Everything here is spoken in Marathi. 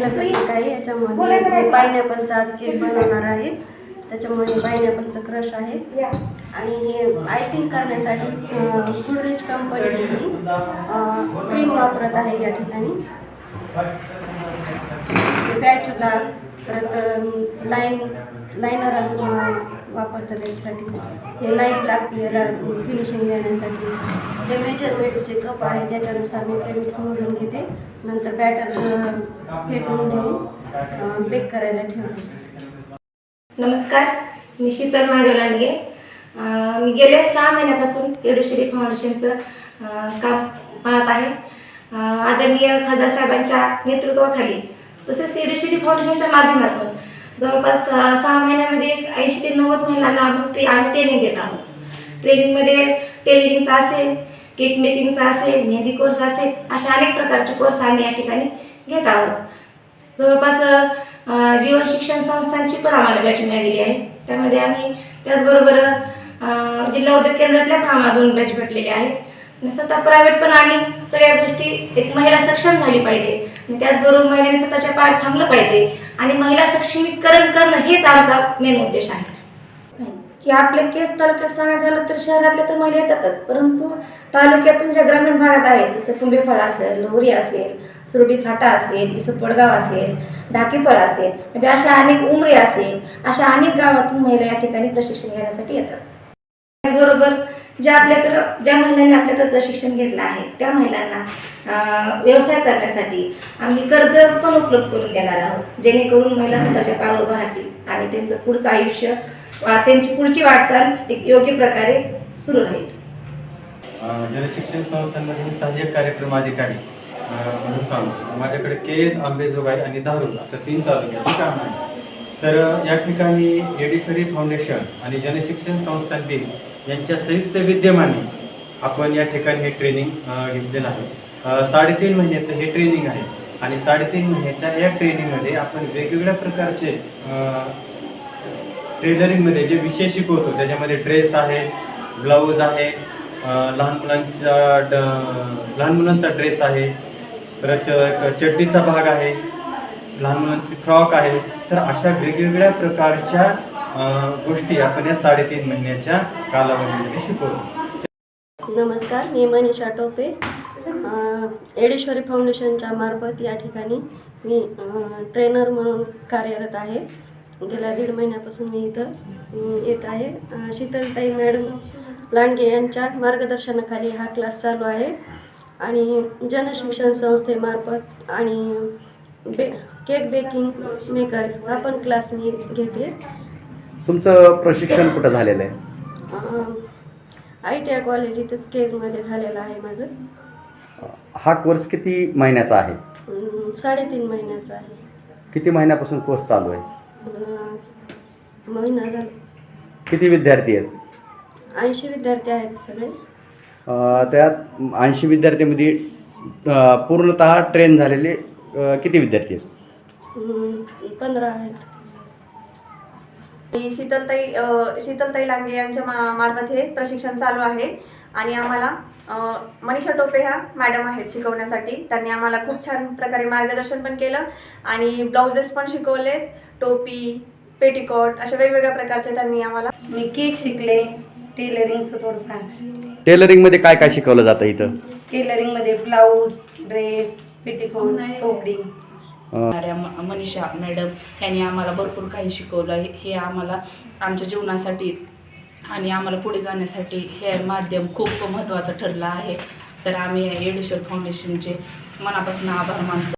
टाकलं जातं काही याच्यामध्ये? पायनॅपलचा आज केक बनवणार आहे. त्याच्यामध्ये पायनॅपलचं क्रश आहे. आणि हे आयसिंग करण्यासाठी फुलरेज कंपनीची मी क्रीम वापरत आहे या ठिकाणी. बॅचुला परत लाईन लाईनर वापरतात त्याच्यासाठी हे लाइट लागते याला फिनिशिंग देण्यासाठी. हे मेजरमेंटचे कप आहे त्याच्यानुसार मी प्रेमिक्स मोजून घेते. नंतर बॅटर फेटून घेऊन बेक करायला ठेवते. नमस्कार मी शीतल महादेव लांडगे मी गेल्या सहा महिन्यापासून एडुशरी फाउंडेशनचं काम पाहत आहे. आदरणीय खासदार साहेबांच्या नेतृत्वाखाली तसेच एडुशरी फाउंडेशनच्या माध्यमातून जवळपास सहा महिन्यामध्ये एक ऐंशी ते नव्वद महिलांना आम्ही ट्रे आम्ही ट्रेनिंग देत आहोत. ट्रेनिंगमध्ये टेलरिंगचा असेल केक मेकिंगचा असेल मेहंदी कोर्स असेल अशा अनेक प्रकारचे कोर्स आम्ही या ठिकाणी घेत आहोत. जवळपास जीवन शिक्षण संस्थांची पण आम्हाला बॅच मिळालेली आहे. त्यामध्ये आम्ही त्याचबरोबर जिल्हा उद्योग केंद्रातल्या पण दोन बॅच भेटलेली आहेत. स्वतः प्रायव्हेट पण आम्ही सगळ्या गोष्टी एक महिला सक्षम झाली पाहिजे. आणि त्याचबरोबर महिलांनी स्वतःच्या पाय थांबलं पाहिजे. आणि महिला सक्षमीकरण करणं हेच आमचा मेन उद्देश आहे. की आपल्या केस तालुक्यात सांगायचं झालं तर शहरातल्या तर महिला येतातच. परंतु तालुक्यातून ज्या ग्रामीण भागात आहेत जसं कुंभेफळ असेल लोहरी असेल सुरडी फाटा असेल इसोपडगाव असेल ढाकीफळ असेल म्हणजे अशा अनेक उमरे असेल अशा अनेक गावातून महिला या ठिकाणी प्रशिक्षण घेण्यासाठी येतात. त्याचबरोबर ज्या आपल्याकडं ज्या महिलांनी आपल्याकडं प्रशिक्षण घेतलं आहे त्या महिलांना व्यवसाय करण्यासाठी आम्ही कर्ज पण उपलब्ध करून देणार आहोत. जेणेकरून महिला स्वतःच्या पायावर उभं राहतील आणि त्यांचं पुढचं आयुष्य वा त्यांची पुढची वाटचाल एक योग्य प्रकारे सुरू राहील. जनशिक्षण संस्थांमध्ये मी सहाय्यक कार्यक्रम अधिकारी म्हणून काम करतो. माझ्याकडे केज आंबेजोगाई आणि धारूर असं तीन तालुक्याचं काम आहे. तर या ठिकाणी एडिशरी फाउंडेशन आणि जनशिक्षण संस्थान यांच्या संयुक्त विद्यमाने आपण या ठिकाणी हे ट्रेनिंग घेतलेलं आहे. साडेतीन महिन्याचं हे ट्रेनिंग आहे आणि साडेतीन महिन्याच्या या ट्रेनिंगमध्ये आपण वेगवेगळ्या प्रकारचे टेलरिंगमध्ये जे विषय शिकवतो त्याच्यामध्ये ड्रेस आहे ब्लाऊज आहे लहान मुलांचा ड लहान मुलांचा ड्रेस आहे परत च- चड्डीचा भाग आहे लहान मुलांची फ्रॉक आहे. तर अशा वेगवेगळ्या प्रकारच्या गोष्टी आपण या साडेतीन महिन्याच्या कालावधीमध्ये शिकवतो नमस्कार मी मनीषा टोपे. एडेश्वरी फाउंडेशनच्या मार्फत या ठिकाणी मी ट्रेनर म्हणून कार्यरत आहे. गेल्या दीड महिन्यापासून मी इथं येत आहे. शीतलताई मॅडम लांडगे यांच्या मार्गदर्शनाखाली हा क्लास चालू आहे. आणि जनशिक्षण संस्थेमार्फत आणि बे केक बेकिंग मेकर हा पण क्लास मी घेते. तुमचं प्रशिक्षण कुठं झालेलं आहे? आय टी आय कॉलेज इथंच केजमध्ये झालेलं आहे माझं. हा कोर्स किती महिन्याचा आहे? अं, साडेतीन महिन्याचा आहे. किती महिन्यापासून कोर्स चालू आहे? अं, महिना झाला. किती विद्यार्थी आहेत? ऐंशी विद्यार्थी आहेत सगळे. अं, त्यात ऐंशी विद्यार्थ्यांमध्ये अं, पूर्णतः ट्रेन झालेले अं, किती विद्यार्थी आहेत? अं, पंधरा आहेत. आणि शीतलताई शीतलताई लांगे यांच्या मा मार्फत हे प्रशिक्षण चालू आहे. आणि आम्हाला मनीषा टोपे ह्या मॅडम आहेत शिकवण्यासाठी. त्यांनी आम्हाला खूप छान प्रकारे मार्गदर्शन पण केलं आणि ब्लाउजेस पण शिकवले टोपी पेटिकोट अशा वेगवेगळ्या प्रकारचे त्यांनी आम्हाला मी केक शिकले टेलरिंगचं थोडंफार. टेलरिंगमध्ये काय काय शिकवलं जातं इथं? टेलरिंगमध्ये ब्लाऊज ड्रेस पेटिकोट टोपडी. मनीषा मॅडम यांनी आम्हाला भरपूर काही शिकवलं. हे हे आम्हाला आमच्या जीवनासाठी आणि आम्हाला पुढे जाण्यासाठी हे माध्यम खूप महत्त्वाचं ठरलं आहे. तर आम्ही एडुशल फाउंडेशनचे मनापासून आभार मानतो.